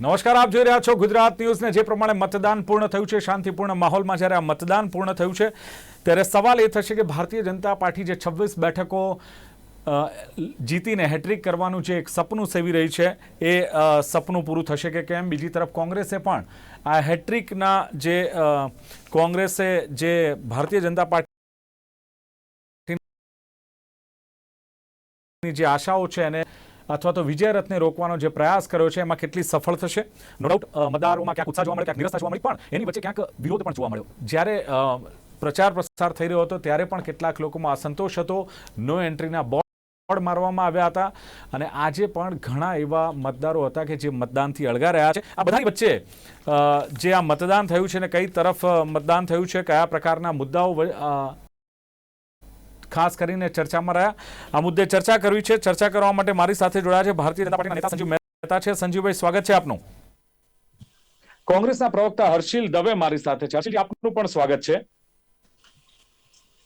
નમસ્કાર, આપ જોઈ રહ્યા છો ગુજરાત ન્યૂઝને. જે પ્રમાણે મતદાન પૂર્ણ થયું છે, શાંતિપૂર્ણ માહોલમાં જ્યારે આ મતદાન પૂર્ણ થયું છે, ત્યારે સવાલ એ થશે કે ભારતીય જનતા પાર્ટી જે છવ્વીસ બેઠકો જીતીને હેટ્રિક કરવાનું જે એક સપનું સેવી રહી છે, એ સપનું પૂરું થશે કે કેમ? બીજી તરફ કોંગ્રેસે પણ આ હેટ્રિકના જે કોંગ્રેસે જે ભારતીય જનતા પાર્ટીની જે આશાઓ છે એને અથવા તો વિજય રથને રોકવાનો જે પ્રયાસ કર્યો છે, એમાં કેટલી સફળ થશે? નો ડાઉટ મતદારોમાં ક્યાંક ઉત્સાહ જોવા મળ્યો ક્યાંક નિરસ્તા જોવા મળી, પણ એની વચ્ચે ક્યાંક વિરોધ પણ જોવા મળ્યો. જ્યારે પ્રચાર પ્રસાર થઈ રહ્યો હતો, ત્યારે પણ કેટલાક લોકોમાં અસંતોષ હતો. નો એન્ટ્રીના બોર્ડ મારવામાં આવ્યા હતા. અને આજે પણ ઘણા એવા મતદારો હતા કે જે મતદાનથી અળગા રહ્યા છે. આ બધાની વચ્ચે જે આ મતદાન થયું છે ને કઈ તરફ મતદાન થયું છે, કયા પ્રકારના મુદ્દાઓ ખાસ કરીને ચર્ચામાં રહ્યા. આ મુદ્દે ચર્ચા કરવી છે. ચર્ચા કરવા માટે મારી સાથે જોડાયા છે ભારતીય જનતા પાર્ટીના નેતા સંજીવ મહેતા છે. સંજીવભાઈ, સ્વાગત છે આપનું. કોંગ્રેસના પ્રવક્તા હર્ષિલ દવે મારી સાથે છે. હર્ષિલ, આપનું પણ સ્વાગત છે.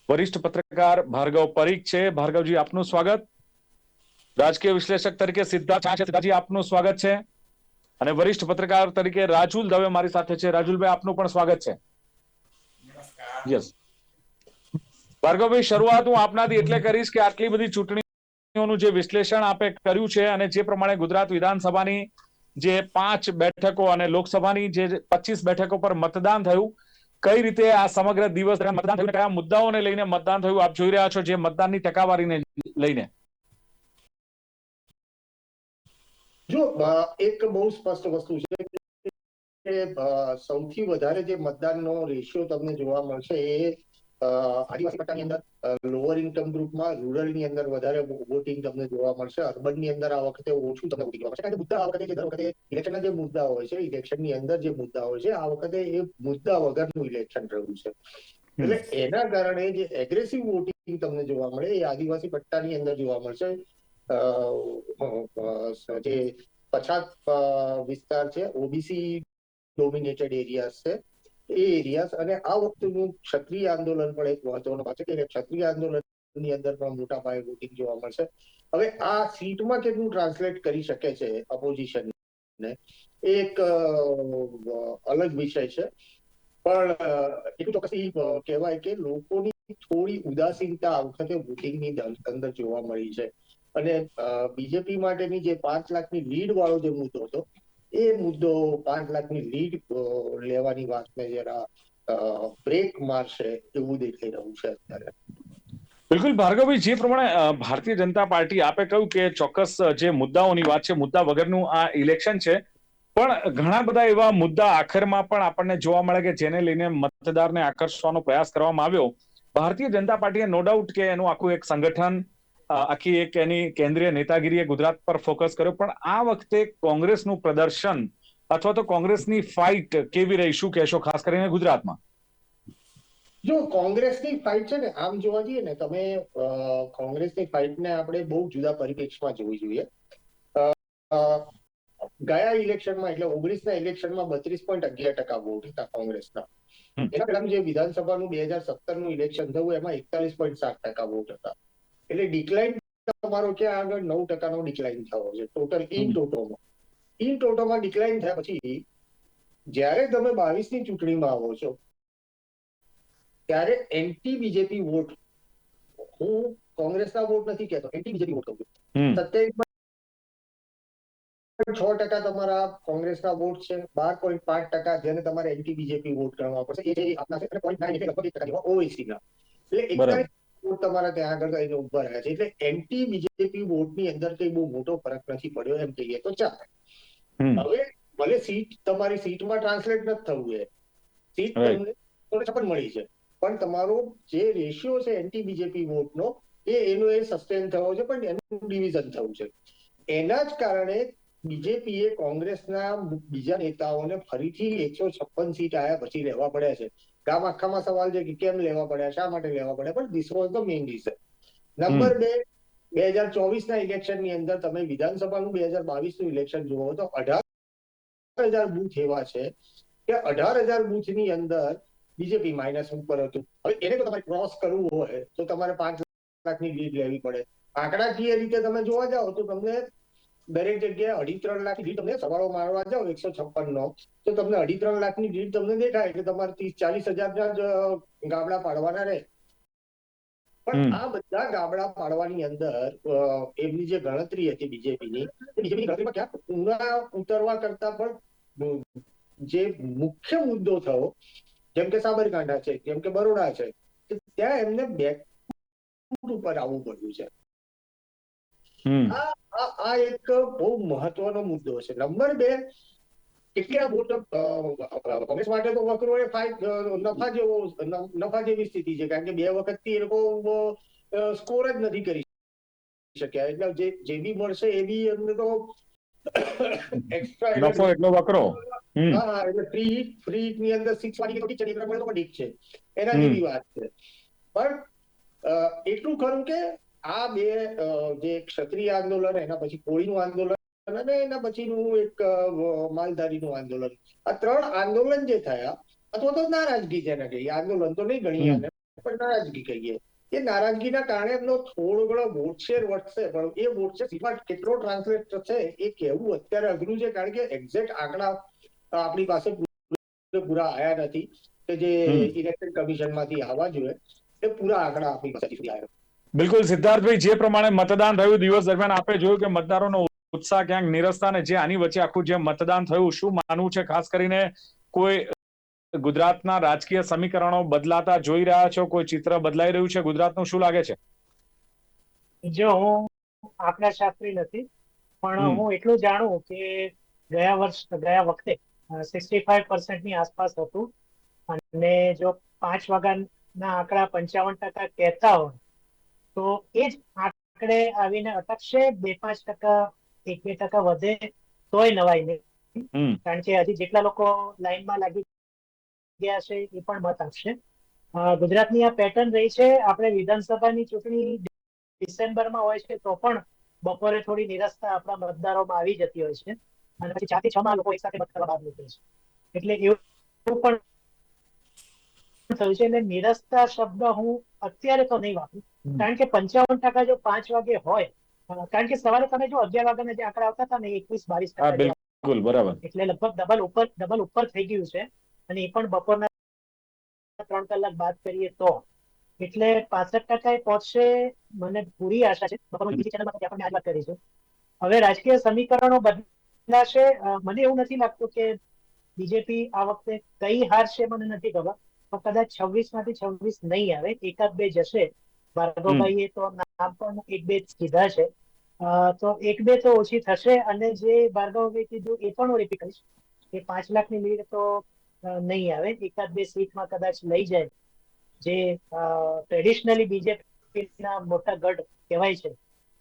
વરિષ્ઠ પત્રકાર ભાર્ગવ પરીખ છે. ભાર્ગવજી, આપનું સ્વાગત. રાજકીય વિશ્લેષક તરીકે સિદ્ધાર્થ ઝા સિદ્ધાર્થજી આપનું સ્વાગત છે. અને વરિષ્ઠ પત્રકાર તરીકે રાજુલ દવે મારી સાથે છે. રાજુલભાઈ આપનું પણ સ્વાગત છે. યસ ભાર્ગવભાઈ શરૂઆત હું આપનાથી એટલે કરીશ કે આટલી બધી ચૂંટણીઓનું જે વિશ્લેષણ આપે કર્યું છે અને જે પ્રમાણે ગુજરાત વિધાનસભાની જે પાંચ બેઠકો અને લોકસભાની જે પચીસ બેઠકો પર મતદાન થયું કઈ રીતે આ સમગ્ર દિવસ મતદાન થયું કયા મુદ્દાઓને લઈને મતદાન થયું આપ જોઈ રહ્યા છો જે મતદાનની ટકાવારીને લઈને? જો એક બહુ સ્પષ્ટ વસ્તુ છે કે સૌથી વધારે જે મતદાનનો રેશિયો તમને જોવા મળશે એ આદિવાસી પટ્ટાની અંદર લોઅર ઇન્કમ ગ્રુપમાં રૂરલની અંદર વધારે વોટિંગ તમને જોવા મળશે. અર્બનની અંદર આ વખતે ઓછું તમને વોટિંગ જોવા મળશે. કારણ કે મુદ્દા આ વખતે જે દર વખતે ઇલેક્શનના જે મુદ્દા હોય છે ઇલેક્શનની અંદર જે મુદ્દા હોય છે આ વખતે એ મુદ્દા વગરનું ઇલેક્શન રહ્યું છે. એટલે એના કારણે જે એગ્રેસિવ વોટિંગ તમને જોવા મળે એ આદિવાસી પટ્ટાની અંદર જોવા મળશે. જે પછાત વિસ્તાર છે ઓબીસી ડોમિનેટેડ એરિયાઝ છે. એ એરિયાઝ અને આ વખતનું ક્ષત્રિય આંદોલન પણ એક મહત્વનો ભાગ છે કે ક્ષત્રિય આંદોલનની અંદર પણ મોટા પાયે વોટિંગ જોવા મળશે. હવે આ સીટમાં કેટલું ટ્રાન્સલેટ કરી શકે છે અપોઝિશન ને? એક અલગ વિષય છે. પણ એટલું ચોક્કસ કહેવાય કે લોકોની થોડી ઉદાસીનતા આ વખતે વોટિંગની અંદર જોવા મળી છે. અને બીજેપી માટેની જે પાંચ લાખની લીડ વાળો જે મુદ્દો હતો, એ મુદ્દો પાંચ લાખની લીડ લેવાની વાતને જરા બ્રેક મારશે એવું દેખાઈ રહ્યું છે અત્યારે. બિલકુલ ભાર્ગવભાઈ, જે પ્રમાણે ભારતીય જનતા પાર્ટી આપે કહ્યું કે ચોક્કસ જે મુદ્દાઓની વાત છે, મુદ્દા વગરનું આ ઇલેક્શન છે, પણ ઘણા બધા એવા મુદ્દા આખરમાં પણ આપણને જોવા મળે કે જેને લઈને મતદારને આકર્ષવાનો પ્રયાસ કરવામાં આવ્યો. ભારતીય જનતા પાર્ટીએ નો ડાઉટ કે એનું આખું એક સંગઠન આખી એક એની કેન્દ્રીય નેતાગીરીએ ગુજરાત પર ફોકસ કર્યો. પણ આ વખતે કોંગ્રેસનું પ્રદર્શન અથવા તો કોંગ્રેસની ફાઇટ કેવી રહી? શું કહેશો ખાસ કરીને ગુજરાતમાં? જો કોંગ્રેસની ફાઇટ છે ને આમ જોવા જઈએ ને તમે કોંગ્રેસની ફાઇટને આપણે બહુ જુદા પરિપ્રેક્ષમાં જોવી જોઈએ. ગયા ઇલેક્શનમાં એટલે ઓગણીસના ઇલેક્શનમાં બત્રીસ પોઈન્ટ અગિયાર ટકા વોટ હતા કોંગ્રેસના. એના પહેલાનું જે વિધાનસભાનું બે હજાર સત્તરનું ઇલેક્શન થયું એમાં એકતાલીસ પોઈન્ટ સાત ટકા વોટ હતા. એટલે ડિક્લાઇન તમારો ક્યાં આગળ નવ ટકાનો ડિક્લાઇન થવો છે. ટોટલ ઇન ટોટોમાં ઇન ટોટોમાં ડિક્લાઇન થયા પછી જ્યારે તમે બાવીસની ચૂંટણીમાં આવો છો ત્યારે એન્ટી બીજેપી વોટ હું કોંગ્રેસના વોટ નથી કહેતો એન્ટી બીજેપી વોટ કહું છું. સત્યાવીસ છ ટકા તમારા કોંગ્રેસના વોટ છે બાર પોઈન્ટ પાંચ ટકા જેને તમારે એન્ટી બીજેપી વોટ ગણવા પડશે. એ જે આપના છે અને પોઈન્ટ નાઇન એટલે લગભગ એક ટકા જેવા ઓવેસી ના એટલે વોટ તમારા ત્યાં આગળ એને ઊભા રહ્યા છે. એટલે એન્ટી બીજેપી વોટની અંદર કઈ બહુ મોટો ફરક નથી પડ્યો એમ કહીએ તો ચાલે. હવે ભલે સીટ તમારી સીટમાં ટ્રાન્સલેટ નથી થવું એ. સીટ તમને છપ્પન મળી છે. પણ તમારો જે રેશિયો છે એન્ટી બીજેપી વોટનો એ એનો એ સસ્ટેન થયો છે પણ એનું ડિવિઝન થયું છે. એના જ કારણે બીજેપીએ કોંગ્રેસના બીજા નેતાઓને ફરીથી એકસો છપ્પન સીટ આયા પછી રહેવા પડ્યા છે. આખામાં સવાલ છે કે કેમ લેવા પડ્યા શા માટે લેવા પડ્યા? પણ this was the main reason number બે બે હજાર ચોવીસ ના ઇલેક્શનની અંદર તમે વિધાનસભાનું બે હજાર બાવીસનું ઇલેક્શન જુઓ તો અઢાર હજાર બુથ એવા છે કે અઢાર હજાર બુથની અંદર બીજેપી માઇનસ ઉપર હતું. હવે એને તો તમારે ક્રોસ કરવું હોય તો તમારે પાંચ લાખની લીડ લેવી પડે. આંકડાકીય રીતે તમે જોવા જાઓ તો તમને દરેક જગ્યાએ અઢી ત્રણ લાખ લીડ તમને સવાળો મારવા જાઓ એકસો છપ્પન નો તો તમને અઢી ત્રણ લાખની લીડ તમને દેખાય એટલે તમારે ત્રીસ ચાલીસ હજારના જ ગામડા પાડવાના રહે. પણ આ બધા ગામડા પાડવાની અંદર એમની જે ગણતરી હતી બીજેપીની બીજેપીની ગણતરીમાં ક્યાંક પૂરા ઉતરવા કરતા પણ જે મુખ્ય મુદ્દો થયો જેમ કે સાબરકાંઠા છે જેમ કે બરોડા છે ત્યાં એમને બેક ઉપર આવવું પડ્યું છે. આ આ એક બહુ મહત્વનો મુદ્દો છે. નંબર બે કેટલા વોટ કોંગ્રેસ માટે તો વકરો એ નફા જેવો નફા જેવી સ્થિતિ છે. કારણ કે બે વખતથી એ લોકો સ્કોર જ નથી કરી શક્યા. એટલે જે જે બી મળશે એ બી એમને તો એક્સ્ટ્રા નફો એટલો વકરો. હા એટલે ફ્રી ફ્રી ની અંદર સિક્સ વાળી તો તો પણ ઠીક છે. એના જેવી વાત છે. પણ એટલું ખરું કે આ બે જે ક્ષત્રિય આંદોલન એના પછી કોળીનું આંદોલન અને એના પછીનું એક માલધારીનું આંદોલન. આ ત્રણ આંદોલન જે થયા અથવા તો નારાજગી જેને કહીએ આંદોલન તો નહીં ગણીએ પણ નારાજગી કહીએ. એ નારાજગીના કારણે એમનો થોડો ઘણો વોટશેર વધશે પણ એ વોટશેર સીમાં કેટલો ટ્રાન્સલેટ થશે એ કહેવું અત્યારે અઘરું છે કારણ કે એક્ઝેક્ટ આંકડા આપણી પાસે પૂરા આયા નથી. કે જે ઇલેક્શન કમિશનમાંથી આવવા જોઈએ એ પૂરા આંકડા આપણી પાસે આવ્યા બિલકુલ સિદ્ધાર્થભાઈ જે પ્રમાણે મતદાન થયું દિવસ દરમિયાન આપણે જોયું કે મતદારોનો ઉત્સાહ ક્યાંક નિરસતા ને જે આની વચ્ચે આખું જે મતદાન થયું શું માનવું છે? ખાસ કરીને કોઈ ગુજરાતના રાજકીય સમીકરણો બદલાતા જોઈ રહ્યા છો? કોઈ ચિત્ર બદલાઈ રહ્યું છે ગુજરાતનું? શું લાગે છે? જો હું આંકડા શાસ્ત્રી નથી પણ હું એટલું જાણું કે ગયા વર્ષ ગયા વખતે સિક્સટી ફાઈવ પર્સન્ટની આસપાસ હતું. અને જો પાંચ વાગ્યાના આંકડા પંચાવન ટકા કહેતા હોય તો એ જ આંકડે આવીને અટકશે બે પાંચ ટકા એક બે ટકા વધે તોય નવાઈ નહીં. કારણ કે હજી જેટલા લોકો લાઈનમાં લાગી ગયા છે એ પણ મત આપશે. ગુજરાતની આ પેટર્ન રહી છે આપણે વિધાનસભાની ચૂંટણી ડિસેમ્બરમાં હોય છે તો પણ બપોરે થોડી નિરાશતા આપણા મતદારોમાં આવી જતી હોય છે. અને પછી ચારથી છ માં લોકો એકસાથે મત કરવા બહાર નીકળે છે. એટલે એવું પણ થયું છે એટલે નિરસતા શબ્દ હું અત્યારે તો નહીં વાપરું. કારણ કે પંચાવન ટકા જો પાંચ વાગે હોય કારણ કે સવારે તમે જો અગિયાર વાગ્યાના જે આંકડા આવતા હતા ને એકવીસ બાવીસ બિલકુલ બરાબર. એટલે લગભગ ડબલ ઉપર ડબલ ઉપર થઈ ગયું છે. અને એ પણ બપોરના ત્રણ કલાક બાદ કરીએ તો. એટલે પાસઠ ટકા પહોંચશે મને પૂરી આશા છે. બીજી ચેનલ પણ આપણે આજ વાત કરીશું હવે રાજકીય સમીકરણો બદલાશે. મને એવું નથી લાગતું કે બીજેપી આ વખતે કઈ હારશે મને નથી ખબર. કદાચ છવ્વીસમાંથી છવ્વીસ નહીં આવે, એકાદ બે જશે. ભાર્ગવભાઈએ તો નામ પણ એક બે કીધા છે. તો એક બે તો ઓછી થશે અને જે ભાર્ગવભાઈ કીધું એ પણ હું રિપીટ કરીશ. કે પાંચ લાખની લીડ તો નહીં આવે. એકાદ બે સીટમાં કદાચ લઈ જાય. જે ટ્રેડિશનલી બીજેપીના મોટા ગઢ કહેવાય છે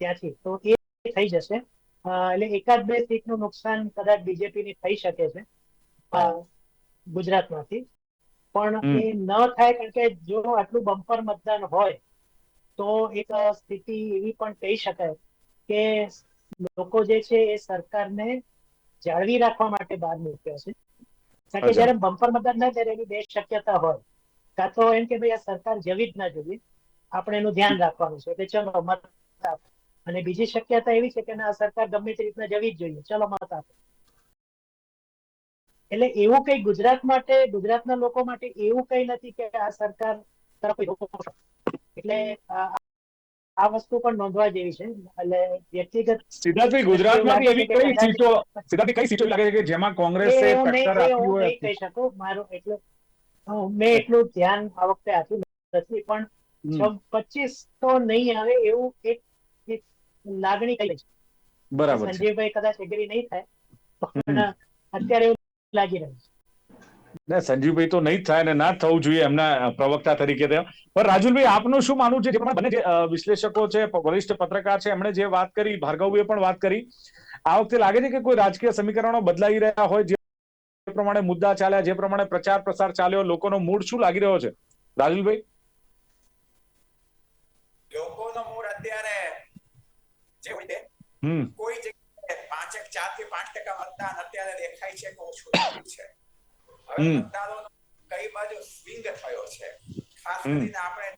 ત્યાંથી. તો એ થઈ જશે. એટલે એકાદ બે સીટનું નુકસાન કદાચ બીજેપીની થઈ શકે છે. ગુજરાતમાંથી. પણ એ ન થાય કારણ કે જો આટલું બમ્પર મતદાન હોય તો એક સ્થિતિ એવી પણ કહી શકાય કે લોકો જે છે એ સરકારને જાળવી રાખવા માટે બહાર મૂક્યા છે. કારણ કે જયારે બમ્પર મતદાન થાય ત્યારે એની બે શક્યતા હોય. કાં તો એમ કે ભાઈ આ સરકાર જવી જ ના જોઈએ. આપણે એનું ધ્યાન રાખવાનું છે. એટલે ચલો મત આપો. અને બીજી શક્યતા એવી છે કે ના આ સરકાર ગમે તે રીતના જવી જ જોઈએ. ચલો મત આપો. એટલે એવું કઈ ગુજરાત માટે ગુજરાતના લોકો માટે એવું કઈ નથી કે આ સરકાર તરફ. એટલે આ વસ્તુ પણ નોંધવા જેવી છે. એટલે વ્યક્તિગત સિદ્ધાર્થભાઈ ગુજરાતમાંથી એવી કઈ સીટો સિદ્ધાર્થભાઈ કઈ સીટો લાગે છે કે જેમાં કોંગ્રેસે કહી શકું. મારો એટલું મેં એટલું ધ્યાન આ વખતે આપ્યું નથી પણ પચીસ તો નહીં આવે એવું એક લાગણી કઈ છે. બરાબર છે. સંજીવભાઈ કદાચ એગ્રી નહીં થાય પણ અત્યારે લાગી રહ્યું છે. ના સંજીવભાઈ તો નહીં થાય અને ના થવું જોઈએ એમના પ્રવક્તા તરીકે પણ રાજુલભાઈ આપનું શું માનવું છે? જે બંને વિશ્લેષકો છે વરિષ્ઠ પત્રકાર છે એમણે જે વાત કરી ભાર્ગવભાઈએ પણ વાત કરી આ વખતે લાગે છે કે કોઈ રાજકીય સમીકરણો બદલાઈ રહ્યા હોય જે પ્રમાણે મુદ્દા ચાલ્યા જે પ્રમાણે પ્રચાર પ્રસાર ચાલ્યો લોકોનો મૂડ શું લાગી રહ્યો છે? રાજુલભાઈ? લોકોનો મૂડ અત્યારે હમ. કોઈ જગ્યાએ પાંચેક ચારથી પાંચ અત્યારે દેખાય છે કે ઓછું થયું છે હવે. મતદારોનો કઈ બાજુ સ્વિંગ થયો છે ખાસ કરીને આપણે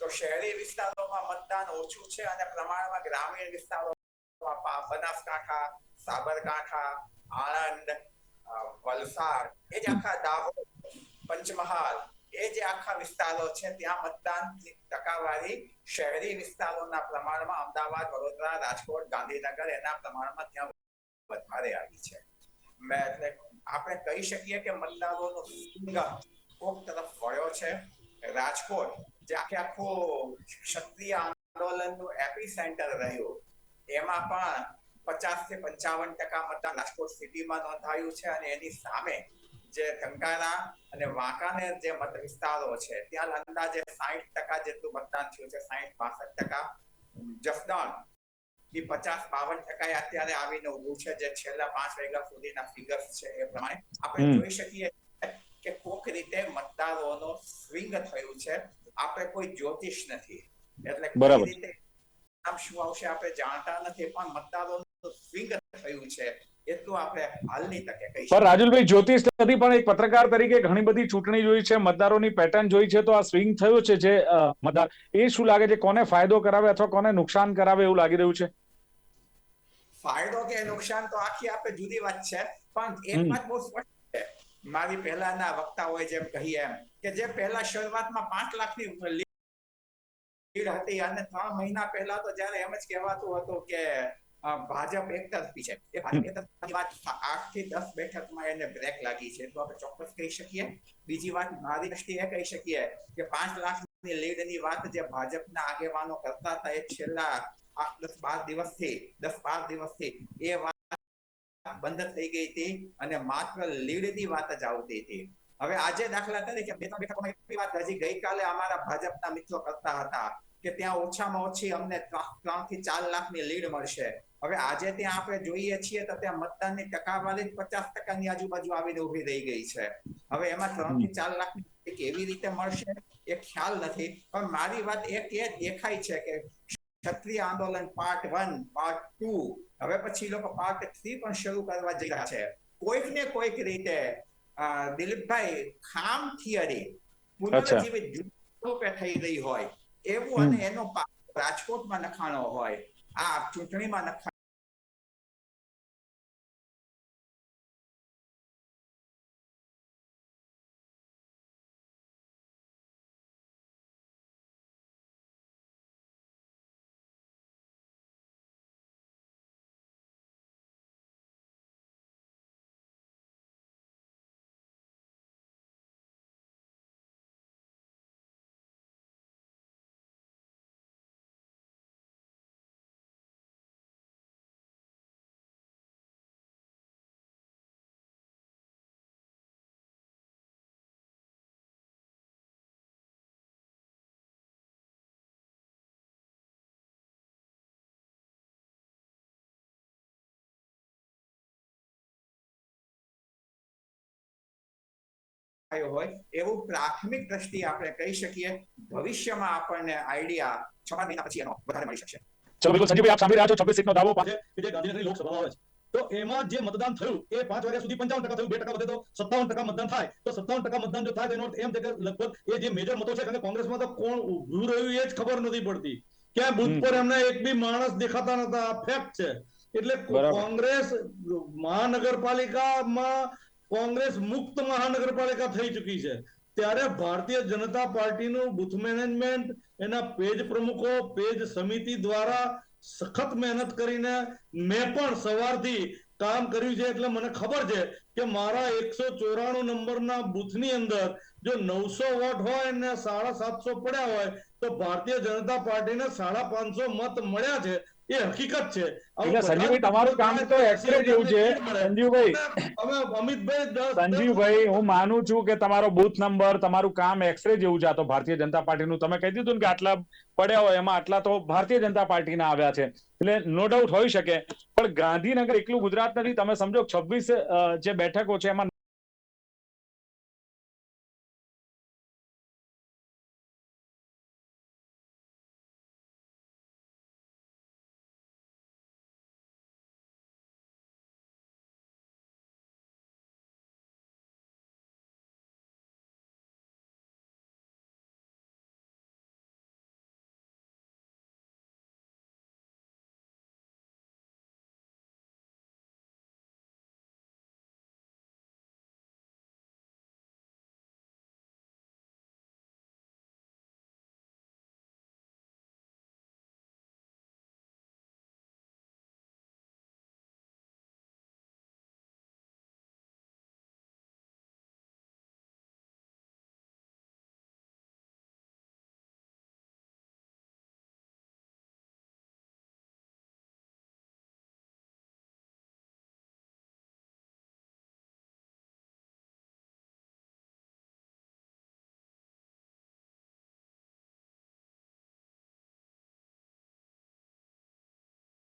તો શહેરી વિસ્તારોમાં મતદાન ઓછું છે અને પ્રમાણમાં ગ્રામીણ વિસ્તારોમાં બનાસકાંઠા સાબરકાંઠા આણંદ વલસાડ એ જ આખા દાહોદ પંચમહાલ એ જે આખા વિસ્તારો છે ત્યાં મતદાન ટકાવારી શહેરી વિસ્તારોના પ્રમાણમાં અમદાવાદ વડોદરા રાજકોટ ગાંધીનગર એના પ્રમાણમાં ત્યાં વધારે આવી છે. એટલે આપણે કહી શકીએ કે મતદારોનો સિંગ કોક તરફ વળ્યો છે. રાજકોટ, જે આખે આખો ક્ષત્રિય આંદોલનનું એપી સેન્ટર રહ્યું. એમાં પણ પચાસથી પંચાવન ટકા મતદાન રાજકોટ સિટીમાં નોંધાયું છે અને એની સામે જે ટંકારા અને વાંકાનેર જે મત વિસ્તારો છે, ત્યાં અંદાજે સાહીઠ ટકા જેટલું મતદાન થયું છે સાહીઠ બાસઠ ટકા. જસદણ એ પચાસ બાવન ટકા અત્યારે આવીને ઉભું છે જે છેલ્લા પાંચ વાગ્યા સુધીના ફિગર્સ છે એ પ્રમાણે. આપણે જોઈ શકીએ કે કોક રીતે મતદારોનો સ્વિંગ થયું છે. આપણે કોઈ જ્યોતિષ નથી. એટલે બરાબર. રીતે આમ શું આવશે આપણે જાણતા નથી પણ મતદારોનું સ્વિંગ થયું છે એટલું આપણે હાલની તકે કહી પણ રાજુલભાઈ જ્યોતિષ નથી પણ એક પત્રકાર તરીકે ઘણી બધી ચૂંટણી જોઈ છે મતદારોની પેટર્ન જોઈ છે તો આ સ્વિંગ થયો છે જે મતદાર. એ શું લાગે છે કોને ફાયદો કરાવે અથવા કોને નુકસાન કરાવે એવું લાગી રહ્યું છે? ફાયદો કે નુકસાન તો આખી આપણે જુદી વાત છે પણ એક વાત બહુ સ્પષ્ટ છે. મારી પહેલાના વક્તાઓએ જેમ કહી એમ કે જે પહેલા શરૂઆતમાં પાંચ લાખની લીડ હતી અને ત્રણ મહિના પહેલા તો જયારે એમ જ કહેવાતું હતું કે ભાજપ એક તરફી છે. એ ભાજપ વાત આઠથી દસ બેઠકમાં એને બ્રેક લાગી છે. તો આપણે ચોક્કસ કહી શકીએ. બીજી વાત મારી દ્રષ્ટિએ કહી શકીએ કે પાંચ લાખની લીડની વાત જે ભાજપના આગેવાનો કરતા હતા એ છેલ્લા દસ બાર દિવસથી, દસ બાર દિવસથી એ વાત બંધ થઈ ગઈ હતી અને માત્ર લીડની વાત જ આવતી હતી. હવે આજે દાખલા તરીકે બે ત્રણ બેઠકોમાં વાત હજી ગઈકાલે અમારા ભાજપના મિત્રો કરતા હતા કે ત્યાં ઓછામાં ઓછી અમને ત્રણથી ચાર લાખની લીડ મળશે. હવે આજે ત્યાં આપણે જોઈએ છીએ તો ત્યાં મતદાનની ટકાવારી પચાસ ટકાની આજુબાજુ આવીને ઊભી રહી ગઈ છે. હવે એમાં ત્રણથી ચાર લાખ કેવી રીતે મળશે એ ખ્યાલ નથી. પણ મારી વાત એક એ દેખાય છે કે ક્ષત્રિય આંદોલન પાર્ટ વન પાર્ટ ટુ હવે પછી લોકો પાર્ટ થ્રી પણ શરૂ કરવા જઈ રહ્યા છે. કોઈક ને કોઈક રીતે દિલીપભાઈ ખામ થિયરી પુનર્જીવિત રૂપે થઈ રહી હોય એવું અને એનો પાક રાજકોટમાં નખાણો હોય આ ચૂંટણીમાં નખાણો થયો હોય એવું પ્રાથમિક દ્રષ્ટિ આપણે કહી શકીએ. ભવિષ્યમાં આપણને આઈડિયા છ મહિના પછી એનો વધારે મળી શકશે. ચલો બિલકુલ. સંજીવભાઈ આપ સાંભળી રહ્યા છો છવ્વીસ સીટનો દાવો પાસે કે જે ગાંધીનગરની લોકસભા આવે છે. તો એમાં જે મતદાન થયું એ પાંચ વાગ્યા સુધી પંચાવન ટકા થયું બે ટકા વધે તો સત્તાવન ટકા મતદાન થાય. તો સત્તાવન ટકા મતદાન જો થાય તો એનો અર્થ એમ છે કે લગભગ એ જે મેજર મતો છે કારણ કે કોંગ્રેસમાં તો કોણ ઉભું રહ્યું એ જ ખબર નથી પડતી. ક્યાં બુથ પર એમને એક બી માણસ દેખાતા નતા ફેક્ટ છે. એટલે કોંગ્રેસ મહાનગરપાલિકામાં કોંગ્રેસ મુક્ત મહાનગરપાલિકા થઈ ચૂકી છે. ત્યારે ભારતીય જનતા પાર્ટીનું બુથ મેનેજમેન્ટ, એના પેજ પ્રમુખો, પેજ સમિતિ દ્વારા સખત મહેનત કરીને મેં પણ સવારથી કામ કર્યું છે એટલે મને ખબર છે કે મારા એકસો ચોરાણું નંબરના બુથની અંદર જો નવસો વોટ હોય ને સાડા સાતસો પડ્યા હોય તો ભારતીય જનતા પાર્ટીને સાડા પાંચસો મત મળ્યા છે. એ હકીકત છે. સંજીવભાઈ તમારું કામ તો એક્સરે જેવું છે સંજીવભાઈ. હવે અમિતભાઈ સંજીવભાઈ હું માનું છું કે તમારો બૂથ નંબર તમારું કામ એક્સરે જેવું છે આ તો ભારતીય જનતા પાર્ટીનું. તમે કહી દીધું કે આટલા પડ્યા હોય એમાં આટલા તો ભારતીય જનતા પાર્ટીના આવ્યા છે. એટલે નો ડાઉટ હોઈ શકે. પણ ગાંધીનગર એકલું ગુજરાત નથી. તમે સમજો છવ્વીસ જે બેઠકો છે એમાં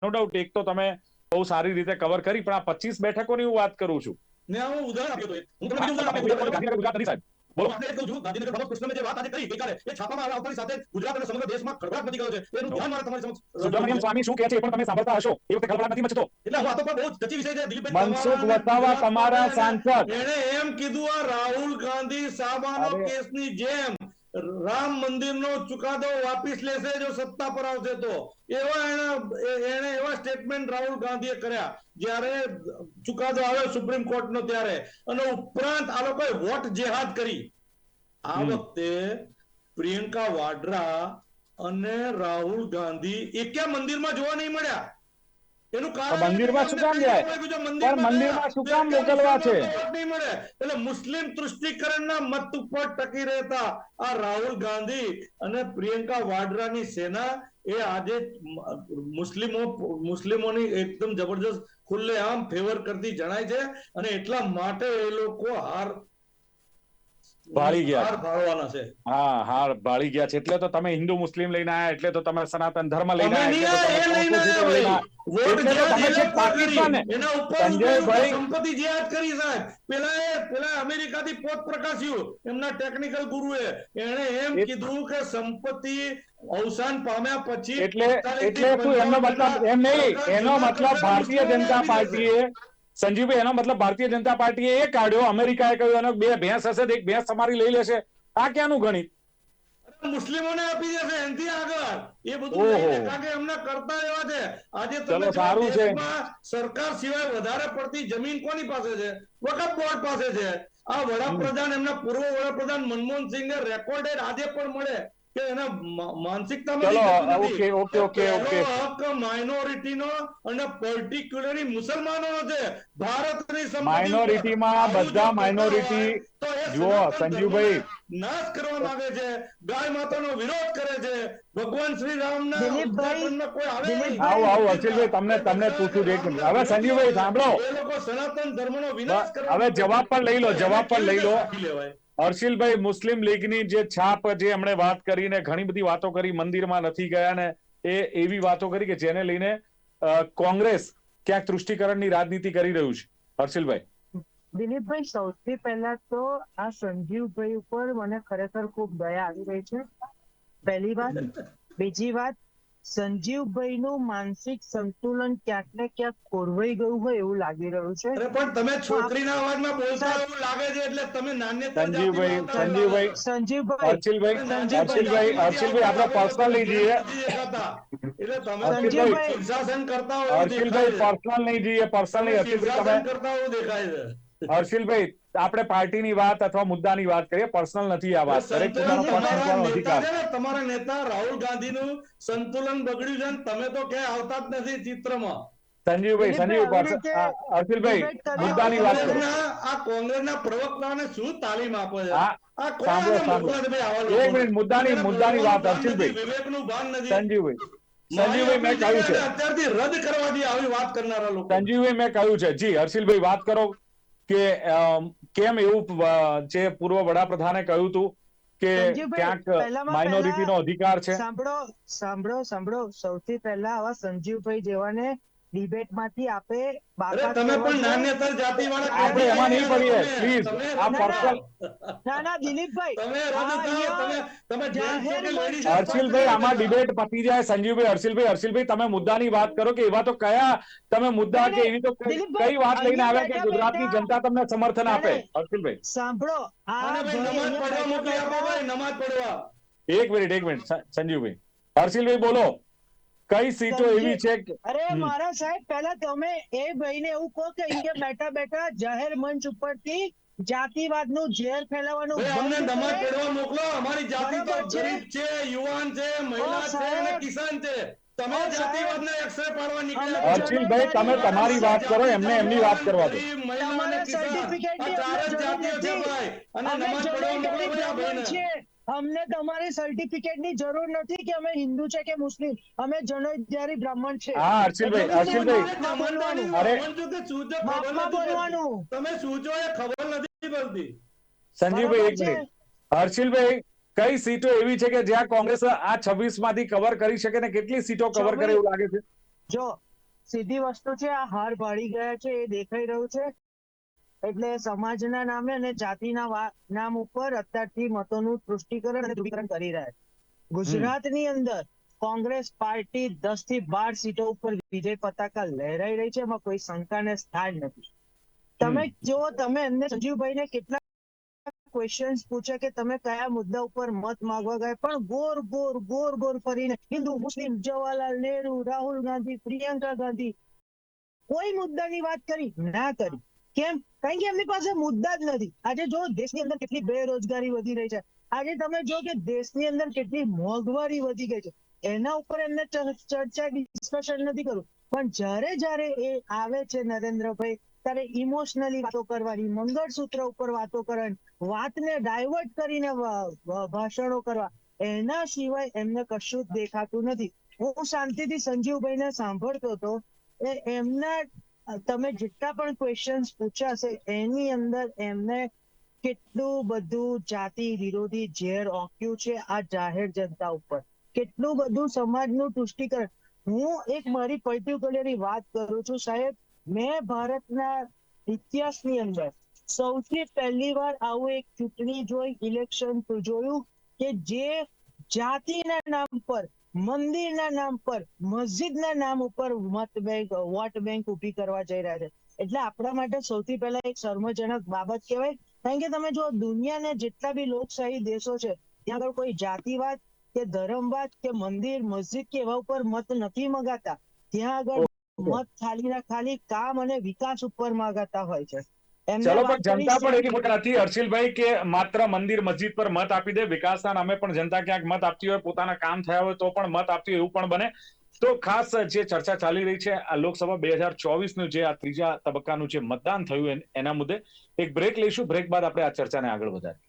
નો ડાઉટ એક તો તમે બહુ સારી રીતે કવર કરી પણ આ પચીસ બેઠકોની હું વાત કરું છું ને હું ઉદાહરણ આપ્યું હું તમને ઉદાહરણ આપ્યું. બોલો. જ કહું છું, ગાંધીનગર પ્રમુખ કૃષ્ણમે જે વાત આજે કરી ગઈકાલે, એ છાપામાં આવતાની સાથે ગુજરાત અને સમગ્ર દેશમાં ખળભળાટ મચી ગયો છે. એનું ધ્યાન મારે તમારી સમક્ષ સુબ્રમણ્યમ સ્વામી શું કહે છે એ પણ તમે સાંભળતા હશો એ વખતે ખળભળાટ નથી મચતો એટલે હું આ તો પણ બહુ જ વિષય છે. દિલીપભાઈ મનસુખ વસાવા તમારા સાંસદ. એણે એમ કીધું આ રાહુલ ગાંધી સામાનો. કેસની જેમ રામ મંદિરનો ચુકાદો વાપિસ લેશે જો સત્તા પર આવશે તો. એવા એના એણે એવા સ્ટેટમેન્ટ રાહુલ ગાંધીએ કર્યા. જ્યારે ચુકાદો આવ્યો સુપ્રીમ કોર્ટનો ત્યારે. અને ઉપરાંત આ લોકોએ વોટ જેહાદ કરી. આ વખતે પ્રિયંકા વાડ્રા અને રાહુલ ગાંધી એકે મંદિરમાં જોવા નહીં મળ્યા. એનું કારણ મંદિરમાં શું કામ જાય? પણ મંદિરમાં શું કામ મોકલવા છે? વોટ નહીં મળે એટલે મુસ્લિમ તૃષ્ટિકરણના મત ઉપર ટકી રહેતા આ રાહુલ ગાંધી અને પ્રિયંકા વાડરાની સેના એ આજે મુસ્લિમો મુસ્લિમોની એકદમ જબરજસ્ત ખુલ્લેઆમ ફેવર કરતી જણાય છે અને એટલા માટે એ લોકો હાર ભાળી ગયા. ભાળવાના છે. હા હાર ભાળી ગયા છે. એટલે તો તમે હિન્દુ મુસ્લિમ લઈને આયા એટલે તો તમે સનાતન ધર્મ લઈને આયા અવસાન પામ્યા પછી એટલે એટલે એમનો મતલબ એમ નહીં એનો મતલબ ભારતીય જનતા પાર્ટીએ સંજીવભાઈ એનો મતલબ ભારતીય જનતા પાર્ટીએ એ કાઢ્યો અમેરિકાએ કહ્યું એનો બે ભેંસ હશે એક ભેંસ તમારી લઈ લેશે. આ ક્યાંનું ગણિત? મુસ્લિમોને આપી દેશે એનથી આગળ. એ બધું એમના કરતા એવા છે. આજે તમે સારું છે. સરકાર સિવાય વધારે પડતી જમીન કોની પાસે છે? વખત બોર્ડ પાસે છે. આ વડાપ્રધાન એમના પૂર્વ વડાપ્રધાન મનમોહન સિંહને રેકોર્ડેડ આજે પણ મળે. કે એના માનસિકતામાં. Okay, okay, okay, okay. હક માઇનોરિટીનો અને પર્ટિક્યુલરલી મુસલમાનોનો છે ભારતની. માઇનોરિટીમાં બધા માઇનોરિટી જુઓ, સંજીવભાઈ. નાશ કરવા માંગે છે ગાય માતાનો વિરોધ કરે છે ભગવાન શ્રી રામના ના ઉદ્ધાપનમાં કોઈ આવે નહીં. આવો આવો અચિલભાઈ તમને તમને પૂછું એક મિનિટ હવે સંજીવભાઈ સાંભળો એ લોકો સનાતન ધર્મનો વિનાશ કરે હવે જવાબ પણ લઈ લો જવાબ પણ લઈ લો લેવાય. હર્ષિલભાઈ મુસ્લિમ લીગની જે છાપ જે એમણે વાત કરીને ઘણી બધી વાતો કરી મંદિરમાં નથી ગયા ને એ એવી વાતો કરી કે જેને લઈને કોંગ્રેસ ક્યાંક તૃષ્ટિકરણની રાજનીતિ કરી રહ્યું છે. હર્ષિલભાઈ. દિલીપભાઈ સૌથી પહેલા તો આ સંજીવભાઈ ઉપર મને ખરેખર ખૂબ દયા આવી રહી છે. પહેલી વાત. બીજી વાત સંજીવભાઈ નું માનસિક સંતુલન ક્યાંક ને ક્યાંક ખોરવાઈ ગયું હોય એવું લાગી રહ્યું છે અરે પણ તમે છોકરીના અવાજમાં બોલતા એવું લાગે છે એટલે તમે નાન્યતા સંજીવભાઈ, સંજીવભાઈ. સંજીવભાઈ અર્ચિલભાઈ સંજીવભાઈ, અર્ચિલભાઈ હર્ષિલભાઈ પર્સનલ નહીં જઈએ એટલે તમે સંજીવભાઈ. કરતા હોય છે. પર્સનલ નહીં જઈએ પર્સનલ નહીં અર્ચિલભાઈ તમે કરતા હોય દેખાય છે હર્ષિલભાઈ આપણે પાર્ટીની વાત અથવા મુદ્દાની વાત કરીએ. પર્સનલ નથી આ વાત. દરેક તમારા નેતા રાહુલ ગાંધીનું સંતુલન બગડ્યું છે તમે તો ક્યાંય આવતા જ નથી ચિત્રમાં. સંજીવભાઈ સંજીવ હર્ષિલભાઈ મુદ્દાની વાત આ કોંગ્રેસના પ્રવક્તાને શું તાલીમ આપો છે? એક મિનિટ, મુદ્દાની- મુદ્દાની વાત, હર્ષિલભાઈ. વિવેકનું ભાન નથી. સંજીવભાઈ સંજીવભાઈ મેં કહ્યું છે. અત્યારથી રદ કરવા આવી વાત કરનારા લોકો. સંજીવભાઈ મેં કહ્યું છે. જી હર્ષિલભાઈ વાત કરો. કે કેમ એવું જે પૂર્વ વડાપ્રધાને કહ્યું હતું કે ક્યાંક માઇનોરિટીનો અધિકાર છે? સાંભળો સાંભળો સાંભળો. સૌથી પહેલા આવા સંજીવભાઈ જેવાને ડિબેટમાંથી આપે તમે પણ નાન્યતર જાતિ વાળા આપણે એમાં નહીં પડીએ પ્લીઝ. આ પર્સનલ ના ના દિલીપભાઈ તમે તમે તમે હર્ષિલભાઈ આમાં ડિબેટ પતી જાય સંજીવભાઈ હર્ષિલભાઈ હર્ષિલભાઈ તમે મુદ્દાની વાત કરો કે એવા તો કયા તમે મુદ્દા કે એવી તો કઈ વાત લઈને આવ્યા કે ગુજરાતની જનતા તમને સમર્થન આપે. હર્ષિલભાઈ. સાંભળો આને ભાઈ ભાઈ નમાજ પડવા નમાજ પડવા એક મિનિટ એક મિનિટ સંજીવભાઈ. હર્ષિલભાઈ બોલો. કઈ સીટો એવી છે અરે મારા સાહેબ પહેલા તમે એ ભાઈને એવું કહો કે અહીંયા બેઠા બેઠા જાહેર મંચ ઉપરથી જાતિવાદનું ઝેર ફેલાવવાનું અમને દમણ નમાજ મોકલો. અમારી જાતિ તો ગરીબ છે યુવાન છે મહિલા છે. અને કિસાન છે. તમે જાતિવાદ ને જાતિવાદને એક્સરે પાડવા નીકળ્યા. છો. તમે તમારી વાત કરો એમને એમની વાત કરવા દો. મહિલા અને કિસાન. આ ચાર જ જાતિઓ છે ભાઈ. અને નમન જનરલ મોકલો ભાઈ અમને તમારી સર્ટિફિકેટની જરૂર નથી કે અમે હિન્દુ છે કે મુસ્લિમ. અમે જનજારી બ્રાહ્મણ છે. હા હર્ષિલભાઈ હર્ષિલભાઈ. અરે. બોલવાનું તમે શું છો એ ખબર નથી પડતી. સંજીવભાઈ એક મિનિટ. હર્ષિલભાઈ કઈ સીટો એવી છે કે જ્યાં કોંગ્રેસ આ છવ્વીસમાંથી કવર કરી શકે ને કેટલી સીટો કવર કરે એવું લાગે છે? જો સીધી વસ્તુ છે આ હાર ભાળી ગયા છે એ દેખાઈ રહ્યું છે. એટલે સમાજના નામે અને જાતિના નામ ઉપર અત્યારથી મતોનું તૃષ્ટિકરણ અને ધ્રુવીકરણ કરી રહ્યા છે. ગુજરાતની અંદર કોંગ્રેસ પાર્ટી દસથી બાર સીટો ઉપર વિજય પતાકા લહેરાઈ રહી છે એમાં કોઈ શંકાને સ્થાન નથી. તમે જો તમે એમને સંજીવભાઈને કેટલા ક્વેશ્ચન્સ પૂછે કે તમે કયા મુદ્દા ઉપર મત માંગવા ગયા પણ ગોર ગોર ગોર ગોર ફરીને હિન્દુ મુસ્લિમ જવાહરલાલ નેહરુ રાહુલ ગાંધી પ્રિયંકા ગાંધી કોઈ મુદ્દાની વાત કરી? ના કરી. કેમ? કારણ કે એમની પાસે મુદ્દા જ નથી. આજે જો દેશની અંદર કેટલી બેરોજગારી વધી રહી છે, આજે તમે જો કે દેશની અંદર કેટલી મોંઘવારી વધી ગઈ છે, એના ઉપર એમને ચર્ચા ડિસ્કશન નથી કરવું. પણ જ્યારે જ્યારે એ આવે છે નરેન્દ્રભાઈ, ત્યારે ઇમોશનલી વાતો કરવાની, મંગળસૂત્ર ઉપર વાતો કરવાની, વાતને ડાયવર્ટ કરીને ભાષણો કરવા, એના સિવાય એમને કશું જ દેખાતું નથી. હું શાંતિથી સંજીવભાઈને સાંભળતો હતો, એ એમના તમે જેટલા પણ ક્વેશ્ચન્સ પૂછાશે, એની અંદર એમને કેટલું બધું જાતિ વિરોધી ઝેર ઓક્યું છે આ જાહેર જનતા ઉપર. કેટલું બધું સમાજનું તુષ્ટિકરણ. હું એક મારી પર્ટિક્યુલરની વાત કરું છું, સાહેબ. મેં ભારતના ઇતિહાસની અંદર સૌથી પહેલી વાર આવું એક ચૂંટણી જોઈ ઇલેક્શન જોયું કે જે જાતિના નામ પર મંદિરના નામ પર મસ્જિદના નામ ઉપર મત બેંક વોટ બેંક ઊભી કરવા જઈ રહ્યા છે. એટલે આપણા માટે સૌથી પહેલા એક શર્મજનક બાબત કહેવાય. કારણ કે તમે જો દુનિયાના જેટલા બી લોકશાહી દેશો છે ત્યાં આગળ કોઈ જાતિવાદ કે ધર્મવાદ કે મંદિર મસ્જિદ કે એવા ઉપર મત નથી મગાતા. ત્યાં આગળ મત ખાલી ના ખાલી કામ અને વિકાસ ઉપર માંગાતા હોય છે. ચલો પણ જનતા પણ એટલી ખોટ નથી. હર્ષિલભાઈ કે માત્ર મંદિર મસ્જિદ પર મત આપી દે વિકાસના નામે પણ જનતા ક્યાંક મત આપતી હોય પોતાના કામ થયા હોય તો પણ મત આપતી હોય એવું પણ બને. તો ખાસ જે ચર્ચા ચાલી રહી છે આ લોકસભા બે હજાર ચોવીસનું જે આ ત્રીજા તબક્કાનું જે મતદાન થયું એના મુદ્દે એક બ્રેક લઈશું. બ્રેક બાદ આપણે આ ચર્ચાને આગળ વધારીએ.